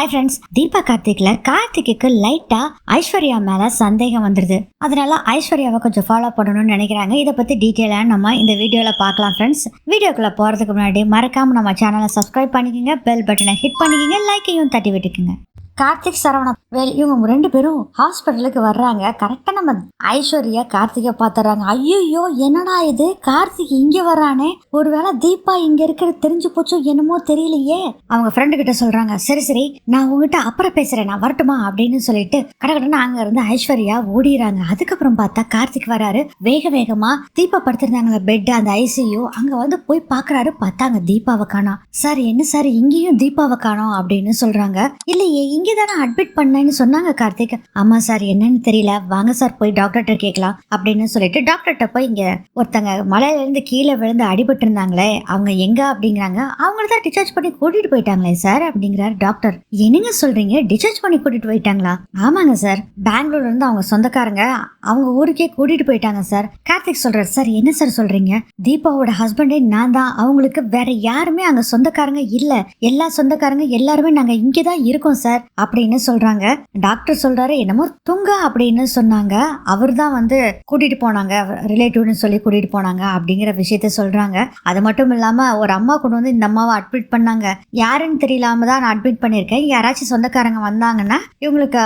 Hi friends Deepa கார்த்திக்ல கார்த்திக்கு லைட்டா ஐஸ்வர்யா மேல சந்தேகம் வந்துருது. அதனால ஐஸ்வர்யாவை கொஞ்சம் ஃபாலோ பண்ணணும்னு நினைக்கிறாங்க. இதை பத்தி டீட்டெயிலாக நம்ம இந்த வீடியோல பார்க்கலாம் ஃப்ரெண்ட்ஸ் வீடியோக்குள்ள போறதுக்கு முன்னாடி மறக்காம நம்ம சேனலை சப்ஸ்கிரைப் பண்ணிக்கோங்க. பெல் பட்டனை ஹிட் பண்ணிக்கோங்க. லைக்கையும் தட்டி விட்டுக்குங்க. கார்த்திக் சரவணா வேல் இவங்க ரெண்டு பேரும் ஹாஸ்பிட்டலுக்கு வர்றாங்க. கரெக்டாக நம்ம ஐஸ்வர்யா கார்த்திகை பார்த்துறாங்க. ஐயோ என்னடா இது? கார்த்திக் இங்கே வரானே ஒருவேளை தீபா இங்கே இருக்கிறது தெரிஞ்சு போச்சோ என்னமோ தெரியலையே. அவங்க ஃப்ரெண்டு கிட்ட சொல்றாங்க சரி சரி நான் உங்ககிட்ட அப்புறம் பேசுகிறேன் நான் வரட்டுமா? அப்படின்னு சொல்லிட்டு கடகடன்னு அங்க இருந்து ஐஸ்வர்யா ஓடிடுறாங்க. அதுக்கப்புறம் பார்த்தா கார்த்திக் வராரு. வேக வேகமா தீபா படுத்திருந்தாங்க. பெட் அந்த ஐசியூ அங்க வந்து போய் பாக்குறாரு பார்த்தாங்க தீபாவை காணோம். சார் என்ன சார்? இங்கேயும் தீபாவை காணோம் அப்படின்னு சொல்றாங்க. இல்லையே இங்கே தானே அட்மிட் பண்ணேன்னு சொன்னாங்க கார்த்திக். ஆமாம் சார் என்னன்னு தெரியல. வாங்க சார் போய் டாக்டர்கிட்ட கேட்கலாம் அப்படின்னு சொல்லிட்டு டாக்டர்கிட்ட போய் இங்கே ஒருத்தங்க மலையிலேருந்து கீழே விழுந்து அடிபட்டு இருந்தாங்களே அவங்க எங்கே அப்படிங்கிறாங்க. அவங்கள தான் டிஸ்சார்ஜ் பண்ணி கூட்டிகிட்டு போயிட்டாங்களே சார் அப்படிங்கிறாரு டாக்டர் என்னங்க சொல்கிறீங்க டிஸ்சார்ஜ் பண்ணி கூட்டிகிட்டு போயிட்டாங்களா? ஆமாங்க சார். பெங்களூர்ல இருந்து அவங்க சொந்தக்காரங்க அவங்க ஊருக்கே கூட்டிட்டு போயிட்டாங்க சார். கார்த்திக் சொல்கிறார் சார் என்ன சார் சொல்கிறீங்க தீபாவோட ஹஸ்பண்டே நான் தான். அவங்களுக்கு வேற யாருமே அங்கே சொந்தக்காரங்க இல்லை. எல்லா சொந்தக்காரங்க எல்லாருமே நாங்கள் இங்கே தான் இருக்கோம் சார். அப்படின்னு சொல்றாங்க. டாக்டர் சொல்றாரு என்னமோ தூங்க அப்படின்னு சொன்னாங்க. அவர் தான் வந்து கூட்டிட்டு போனாங்க. ரிலேட்டிவ்னு சொல்லி கூட்டிட்டு போனாங்க அப்படிங்கிற விஷயத்த சொல்றாங்க. அது மட்டும் இல்லாம ஒரு அம்மா கொண்டு வந்து இந்த அம்மாவை அட்மிட் பண்ணாங்க. யாருன்னு தெரியலாம தான் நான் அட்மிட் பண்ணியிருக்கேன். யாராச்சும் சொந்தக்காரங்க வந்தாங்கன்னா இவங்களுக்கு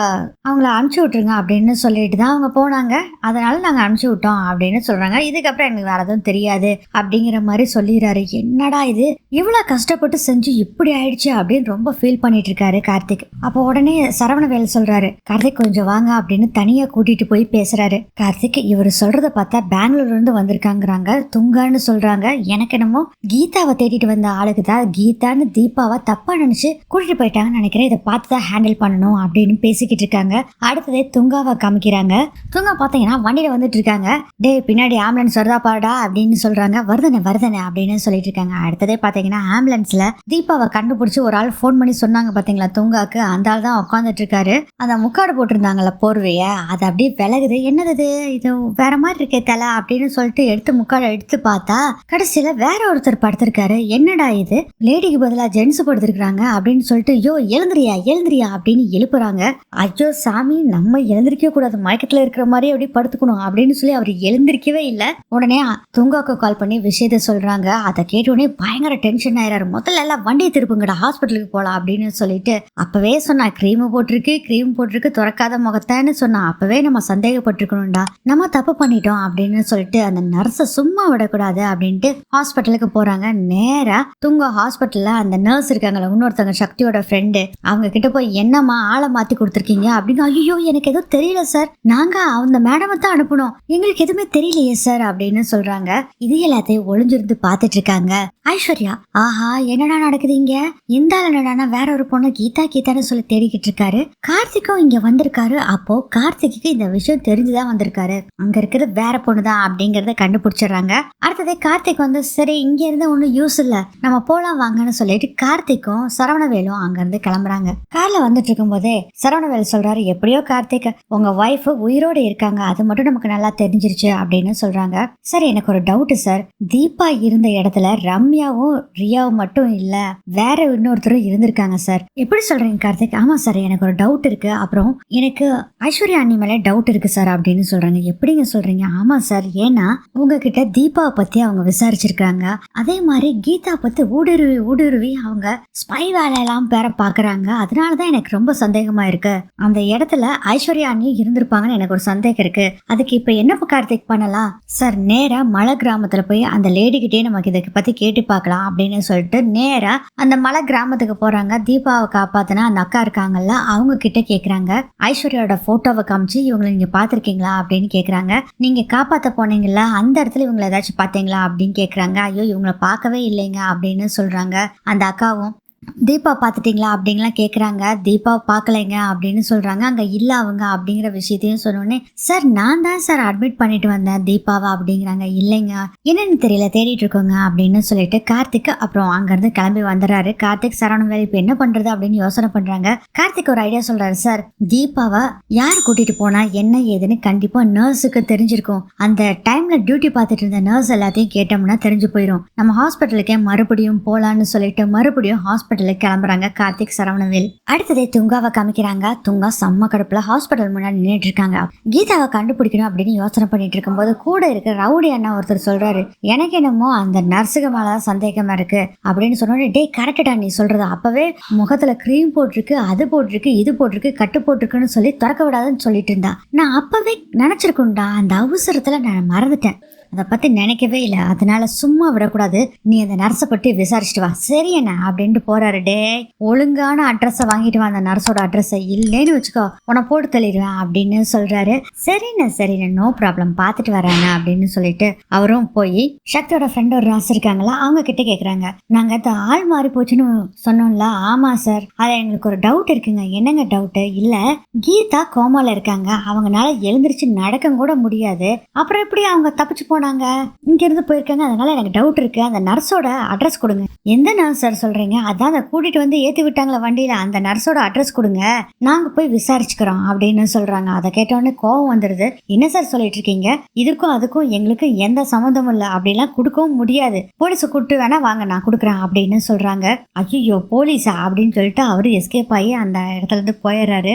அவங்கள அனுப்பிச்சி விட்டுருங்க அப்படின்னு சொல்லிட்டு தான் அவங்க போனாங்க. அதனால நாங்க அனுப்பிச்சி விட்டோம் அப்படின்னு சொல்றாங்க. இதுக்கப்புறம் எனக்கு வேற எதுவும் தெரியாது அப்படிங்கிற மாதிரி சொல்லிடுறாரு. என்னடா இது? இவ்வளவு கஷ்டப்பட்டு செஞ்சு இப்படி ஆயிடுச்சு அப்படின்னு ரொம்ப ஃபீல் பண்ணிட்டு இருக்காரு கார்த்திக். அப்போ உடனே சரவணவேல் சொல்றாரு கார்த்திக் கொஞ்சம் வாங்க அப்படின்னு தனியா கூட்டிட்டு போய் பேசுறாரு. கார்த்திக் இவர் சொல்றத பார்த்தா பெங்களூர்ல இருந்து வந்திருக்காங்கிறாங்க துங்கான்னு சொல்றாங்க. எனக்கு என்னமோ கீதாவை தேடிட்டு வந்த ஆளுக்கு தான் கீதான்னு தீபாவை தப்பா நினைச்சு கூட்டிட்டு போயிட்டாங்கன்னு நினைக்கிறேன். இதை பார்த்து தான் ஹேண்டில் பண்ணணும் அப்படின்னு பேசிக்கிட்டு இருக்காங்க. அடுத்ததே துங்காவை காமிக்கிறாங்க. துங்கா பார்த்தீங்கன்னா வண்டியில வந்துட்டு இருக்காங்க. டேய் பின்னாடி ஆம்புலன்ஸ் வருதா பாடா அப்படின்னு சொல்றாங்க. வருதனே வருதனே அப்படின்னு சொல்லிட்டு இருக்காங்க. அடுத்ததே பார்த்தீங்கன்னா ஆம்புலன்ஸ்ல தீபாவை கண்டுபிடிச்சி ஒரு ஆள் ஃபோன் பண்ணி சொன்னாங்க பார்த்தீங்களா துங்காக்கு? அந்த ஆள் தான் உட்காந்துட்டு இருக்காரு அந்த முக்காடு போட்டிருந்தாங்கல்ல போர்வைய அது அப்படியே விலகுது. என்னது இது? வேற மாதிரி இருக்கே தலை அப்படின்னு சொல்லிட்டு எடுத்து முக்காடை எடுத்து பார்த்தா கடைசியில வேற ஒருத்தர் படுத்திருக்காரு. என்னடா இது? லேடிக்கு பதிலா ஜென்ஸ் படுத்திருக்கிறாங்க அப்படின்னு சொல்லிட்டு யோ எழுந்திரியா எழுந்திரியா அப்படின்னு எழுப்புறாங்க. ஐயோ சாமி நம்ம எழுந்திருக்க கூடாது. மயக்கத்துல இருக்கிற மாதிரி அப்படி படுத்துக்கணும் அப்படின்னு சொல்லி அவர் எழுந்திருக்கவே இல்லை. உடனே துங்காக்கு கால் பண்ணி விஷயத்த சொல்றாங்க. அதை கேட்ட உடனே பயங்கர டென்ஷன் ஆயிராரு முதல்ல எல்லாம் வண்டியை திருப்புங்கடா ஹாஸ்பிட்டலுக்கு போகலாம் அப்படின்னு சொல்லிட்டு அப்பவே சொன்ன க்ரீம் போட்டிருக்கு க்ரீம் போட்டிருக்கு துறக்காத முகத்தேன்னு சொன்னா அப்பவே நம்ம சந்தேகப்பட்டிருக்கணும்டா. நம்ம தப்பு பண்ணிட்டோம் அப்படின்னு சொல்லிட்டு அந்த நர்ஸை சும்மா விடக்கூடாது அப்படின்ட்டு ஹாஸ்பிட்டலுக்கு போறாங்க. நேரா தூங்க ஹாஸ்பிட்டல்ல அந்த நர்ஸ் இருக்காங்களா இன்னொருத்தவங்க சக்தியோட ஃப்ரெண்டு அவங்க கிட்ட போய் என்னம்மா ஆளை மாத்தி கொடுத்துருக்கீங்க அப்படின்னு ஐயோ எனக்கு எதுவும் தெரியல சார் நாங்க அந்த மேடமை தான் அனுப்பணும் எங்களுக்கு எதுவுமே தெரியலையே சார் அப்படின்னு சொல்றாங்க. இது எல்லாத்தையும் ஒளிஞ்சிருந்து பார்த்துட்டு இருக்காங்க. ஐஸ்வர்யா ஆஹா என்னடா நடக்குது இங்க? இந்த என்னடா என்னடானா வேற ஒரு பொண்ணு கீதா கீதான்னு சொல்லி தேடிக்கிட்டு இருக்காரு கார்த்திக்கும் இங்க வந்திருக்காரு. அப்போ கார்த்திக்கு இந்த விஷயம் தெரிஞ்சுதான் வந்திருக்காரு. அங்க இருக்கிறது வேற பொண்ணு தான் அப்படிங்கறத கண்டுபிடிச்சிடுறாங்க. அடுத்தது கார்த்திக் வந்து சரி இங்க இருந்து ஒன்றும் யூஸ் இல்ல. நம்ம போலாம் வாங்கன்னு சொல்லிட்டு கார்த்திக்கும் சரவணவேலும் அங்க இருந்து கிளம்புறாங்க. கார்ல வந்துட்டு இருக்கும்போதே சரவணவேல் சொல்றாரு எப்படியோ கார்த்திக் உங்க ஒய்ஃப் உயிரோட இருக்காங்க. அது மட்டும் நமக்கு நல்லா தெரிஞ்சிருச்சு அப்படின்னு சொல்றாங்க. சார் எனக்கு ஒரு டவுட் சார் தீபா இருந்த இடத்துல ரம்யாவும் ரியாவும் மட்டும் இல்ல வேற இன்னொருத்தரும் இருந்திருக்காங்க சார் எப்படி சொல்றீங்க கார்த்திக்? ஆமாம் சார் எனக்கு ஒரு டவுட் இருக்குது அப்புறம் எனக்கு ஐஸ்வர்யா அண்ணி மேலே டவுட் இருக்குது சார் அப்படின்னு சொல்கிறாங்க எப்படிங்க சொல்கிறீங்க ஆமாம் சார் ஏன்னா உங்ககிட்ட தீபாவை பற்றி அவங்க விசாரிச்சிருக்காங்க. அதே மாதிரி கீதா பற்றி ஊடுருவி ஊடுருவி அவங்க ஸ்பை வேலையெல்லாம் பேர அதனால தான் எனக்கு ரொம்ப சந்தேகமாக இருக்குது அந்த இடத்துல ஐஸ்வர்யா அண்ணி இருந்திருப்பாங்கன்னு எனக்கு ஒரு சந்தேகம் இருக்குது அதுக்கு இப்போ என்ன கார்த்திக் பண்ணலாம்? சார் நேராக மலை கிராமத்தில் போய் அந்த லேடிக்கிட்டே நமக்கு இதை பற்றி கேட்டு பார்க்கலாம் அப்படின்னு சொல்லிட்டு நேராக அந்த மலை கிராமத்துக்கு போகிறாங்க தீபாவை காப்பாற்றினா அந்த அக்கா இருக்காங்கல்ல அவங்க கிட்ட கேக்குறாங்க. ஐஸ்வர்யாவோட போட்டோவை காமிச்சு இவங்களை நீங்க பாத்திருக்கீங்களா அப்படின்னு கேக்குறாங்க. நீங்க காப்பாத்த போனீங்கல்ல அந்த இடத்துல இவங்களை ஏதாச்சும் பாத்தீங்களா அப்படின்னு கேக்குறாங்க. ஐயோ இவங்களை பார்க்கவே இல்லைங்க அப்படின்னு சொல்றாங்க. அந்த அக்காவும் தீபா பார்த்துட்டிங்களா அப்படின்லாம் கேட்குறாங்க தீபா பார்க்கலைங்க அப்படின்னு சொல்கிறாங்க அங்கே இல்லை அவங்க அப்படிங்கிற விஷயத்தையும் சொன்னோடனே சார் நான் தான் சார் அட்மிட் பண்ணிட்டு வந்தேன் தீபாவா அப்படிங்கிறாங்க. இல்லைங்க. என்னன்னு தெரியல. தேடிட்டு இருக்கோங்க அப்படின்னு சொல்லிட்டு கார்த்திக் அப்புறம் அங்கேருந்து கிளம்பி வந்துடுறாரு. கார்த்திக் சரவணன் இப்போ என்ன பண்ணுறது அப்படின்னு யோசனை பண்ணுறாங்க கார்த்திக் ஒரு ஐடியா சொல்கிறாரு சார் தீபாவை யார் கூட்டிகிட்டு போனா என்ன ஏதுன்னு கண்டிப்பாக நர்ஸுக்கு தெரிஞ்சிருக்கும். அந்த டைமில் டியூட்டி பார்த்துட்டு இருந்த நர்ஸ் எல்லாத்தையும் கேட்டோம்னா தெரிஞ்சு போயிடும் நம்ம ஹாஸ்பிட்டலுக்கே மறுபடியும் போகலான்னு சொல்லிட்டு மறுபடியும் ஹாஸ்பிட்டல் ஹாஸ்பிட்டலுக்கு கிளம்புறாங்க கார்த்திக் சரவணவேல். அடுத்ததே துங்காவை காமிக்கிறாங்க. துங்கா செம்ம கடுப்புல ஹாஸ்பிட்டல் முன்னாடி நின்றுட்டு இருக்காங்க கீதாவை கண்டுபிடிக்கணும் அப்படின்னு யோசனை பண்ணிட்டு இருக்கும்போது கூட இருக்க ரவுடி அண்ணா ஒருத்தர் சொல்றாரு எனக்கு என்னமோ அந்த நர்ஸுக்கு மேலதான் சந்தேகமா இருக்கு அப்படின்னு சொன்னோடனே டேய் கரெக்டா நீ சொல்றது அப்பவே முகத்துல க்ரீம் போட்டிருக்கு அது போட்டிருக்கு இது போட்டிருக்கு கட்டு போட்டிருக்குன்னு சொல்லி திறக்க விடாதுன்னு சொல்லிட்டு இருந்தா. நான் அப்பவே நினைச்சிருக்கேன்டா அந்த அவசரத்துல நான் மறந்துட்டேன். அதை பத்தி நினைக்கவே இல்லை. அதனால சும்மா விடக்கூடாது. நீ அந்த நர்ஸை பற்றி விசாரிச்சுட்டு வா. சரி என்ன அப்படின்ட்டு போறாரு. டே ஒழுங்கான அட்ரஸை வாங்கிட்டு வா. அந்த நர்ஸோட அட்ரஸை இல்லைன்னு வச்சுக்கோ. உன்னை போட்டு தள்ளிடுவேன் அப்படின்னு சொல்றாரு. சரிண்ணே சரிண்ணே நோ ப்ராப்ளம் பார்த்துட்டு வரேண்ணே அப்படின்னு சொல்லிட்டு அவரும் போய் சக்தியோட ஃப்ரெண்ட் ஒரு ராஸ் இருக்காங்களா அவங்க கிட்ட கேட்குறாங்க நாங்க அது ஆள் மாறி போச்சுன்னு சொன்னோம்ல. ஆமா சார் அது எங்களுக்கு ஒரு டவுட் இருக்குங்க. என்னங்க டவுட்டு இல்லை கீதா கோமால இருக்காங்க. அவங்கனால எழுந்திரிச்சு நடக்க கூட முடியாது. அப்புறம் எப்படி அவங்க தப்பிச்சு போன போனாங்க. இங்க இருந்து போயிருக்காங்க அதனால எனக்கு டவுட் இருக்கு. அந்த நர்ஸோட அட்ரஸ் கொடுங்க. எந்த நர்ஸ் சார் சொல்கிறீங்க அதான் அதை கூட்டிகிட்டு வந்து ஏற்றி விட்டாங்களா வண்டியில் அந்த நர்ஸோட அட்ரஸ் கொடுங்க. நாங்கள் போய் விசாரிச்சுக்கிறோம் அப்படின்னு சொல்கிறாங்க அதை கேட்டோடனே கோவம் வந்துடுது என்ன சார் சொல்லிட்டு இருக்கீங்க? இதுக்கும் அதுக்கும் எங்களுக்கு எந்த சம்மந்தமும் இல்லை. அப்படிலாம் கொடுக்கவும் முடியாது. போலீஸை கூப்பிட்டு வேணா வாங்க நான் கொடுக்குறேன் அப்படின்னு சொல்கிறாங்க ஐயோ போலீஸா? அப்படின்னு சொல்லிட்டு அவர் எஸ்கேப் ஆகி அந்த இடத்துலேருந்து போயிடுறாரு.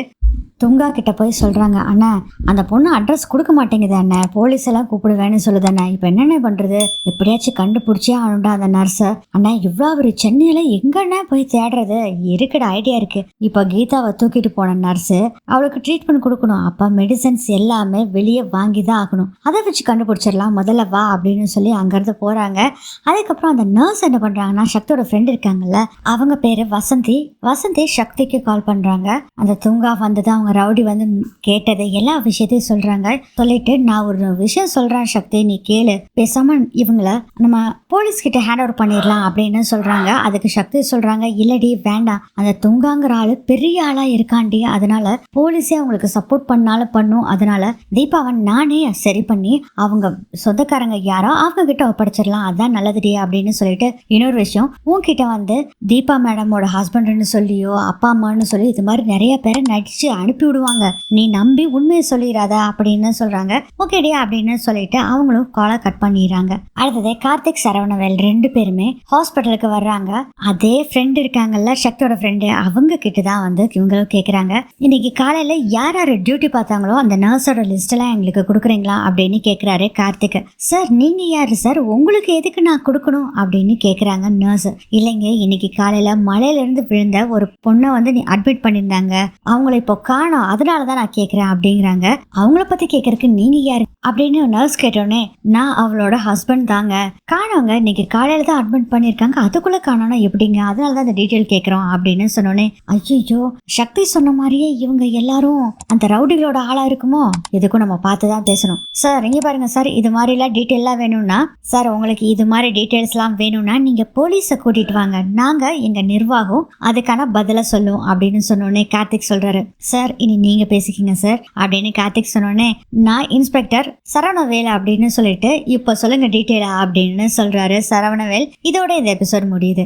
துங்கா கிட்ட போய் சொல்கிறாங்க அண்ணா அந்த பொண்ணு அட்ரஸ் கொடுக்க மாட்டேங்குது அண்ணா. போலீஸ் எல்லாம் கூப்பிடுவேன்னு சொல்லுது அண்ணா. இப்போ என்னென்ன பண்ணுறது எப்படியாச்சும் கண்டுபிடிச்சே ஆகணும்டா அந்த நர்ஸை அண்ணா இவ்வளோ ஒரு சென்னையில் எங்கண்ணா போய் தேடுறது? இருக்கிற ஐடியா இருக்கு. இப்போ கீதாவை தூக்கிட்டு போன நர்ஸு அவளுக்கு ட்ரீட்மெண்ட் கொடுக்கணும். அப்போ மெடிசன்ஸ் எல்லாமே வெளியே வாங்கி தான் ஆகணும். அதை வச்சு கண்டுபிடிச்சிடலாம். முதல்ல வா அப்படின்னு சொல்லி அங்கேருந்து போகிறாங்க அதுக்கப்புறம் அந்த நர்ஸ் என்ன பண்ணுறாங்கன்னா சக்தியோட ஃப்ரெண்ட் இருக்காங்கல்ல அவங்க பேர் வசந்தி. வசந்தி சக்திக்கு கால் பண்ணுறாங்க அந்த தூங்கா வந்தது அவங்க ரவுடி வந்து கேட்டது. எல்லா விஷயத்தையும் சொல்கிறாங்க சொல்லிட்டு நான் ஒரு விஷயம் சொல்கிறேன் சக்தி நீ கேளு. பேசாமல் இவங்கள நம்ம போலீஸ் கிட்ட ஹேண்ட் ஓவர் பண்ணிடலாம். அப்படின்னு சொல்றாங்க. அதுக்கு சக்தி சொல்றாங்க இல்லடி வேண்டாம். அந்த துங்காங்கிற ஆளு பெரிய ஆளா இருக்காண்டி. அதனால போலீஸே அவங்களுக்கு சப்போர்ட் பண்ணாலும் பண்ணும். அதனால தீபாவன் நானே சரி பண்ணி அவங்க சொந்தக்காரங்க யாரோ அவங்க கிட்ட ஒப்படைச்சிடலாம். அதான் நல்லதுடி அப்படின்னு சொல்லிட்டு இன்னொரு விஷயம் உன்கிட்ட வந்து தீபா மேடமோட ஹஸ்பண்ட்னு சொல்லியோ அப்பா அம்மான்னு சொல்லி இது மாதிரி நிறைய பேரை நடிச்சு அனுப்பி விடுவாங்க. நீ நம்பி உண்மையை சொல்லிடாத அப்படின்னு சொல்றாங்க. ஓகேடி அப்படின்னு சொல்லிட்டு அவங்களும் காலை கட் பண்ணிடுறாங்க. அடுத்தது கார்த்திக் சரவணவேல் ரெண்டு பேருமே ஹாஸ்பிட்டலுக்கு வர்றாங்க. அதே ஃப்ரெண்ட் இருக்காங்கல்ல சக்தியோட ஃப்ரெண்டு அவங்க கிட்ட தான் வந்து இவங்களும் கேட்குறாங்க இன்னைக்கு காலையில யார் யார் டியூட்டி பார்த்தாங்களோ அந்த நர்ஸோட லிஸ்ட் எல்லாம் எங்களுக்கு கொடுக்குறீங்களா அப்படின்னு கேட்குறாரு கார்த்திக். சார் நீங்க யாரு? சார் உங்களுக்கு எதுக்கு நான் கொடுக்கணும்? அப்படின்னு கேட்குறாங்க நர்ஸ் இல்லைங்க இன்னைக்கு காலையில மலையில இருந்து விழுந்த ஒரு பொண்ணை வந்து நீ அட்மிட் பண்ணியிருந்தாங்க. அவங்கள இப்போ காணோம். அதனால தான் நான் கேட்குறேன் அப்படிங்கிறாங்க. அவங்கள பத்தி கேட்கறதுக்கு நீங்க யாரு? அப்படின்னு நர்ஸ் கேட்டோடனே நான் அவளோட ஹஸ்பண்ட் தாங்க. காணவங்க இன்னைக்கு காலையில தான் அட்மிட் பண்ணியிருக்காங்க. அதுக்குள்ளே காணோம்னா எப்படிங்க? அதனால தான் அந்த டீட்டெயில் கேட்குறோம் அப்படின்னு சொன்னோன்னே ஐயோ சக்தி சொன்ன மாதிரியே இவங்க எல்லாரும் அந்த ரவுடிகளோட ஆளா இருக்குமோ? இதுக்கும் நம்ம பார்த்து தான் பேசணும். சார் இங்கே பாருங்க சார் இது மாதிரிலாம் டீட்டெயிலாக வேணும்னா சார் உங்களுக்கு இது மாதிரி டீட்டெயில்ஸ்லாம் வேணும்னா நீங்க போலீஸை கூட்டிட்டு வாங்க. நாங்க எங்க நிர்வாகம் அதுக்கான பதிலை சொல்லும் அப்படின்னு சொன்னோன்னே கார்த்திக் சொல்றாரு. சார் இனி நீங்க பேசிக்கிங்க சார் அப்படின்னு கார்த்திக் சொன்னோடனே நான் இன்ஸ்பெக்டர் சரவணவேல் அப்படின்னு சொல்லிட்டு இப்போ சொல்லுங்க டீட்டெயிலா அப்படின்னு சொல்றாரு சரவணவேல். இதோட இந்த எபிசோட் முடியுது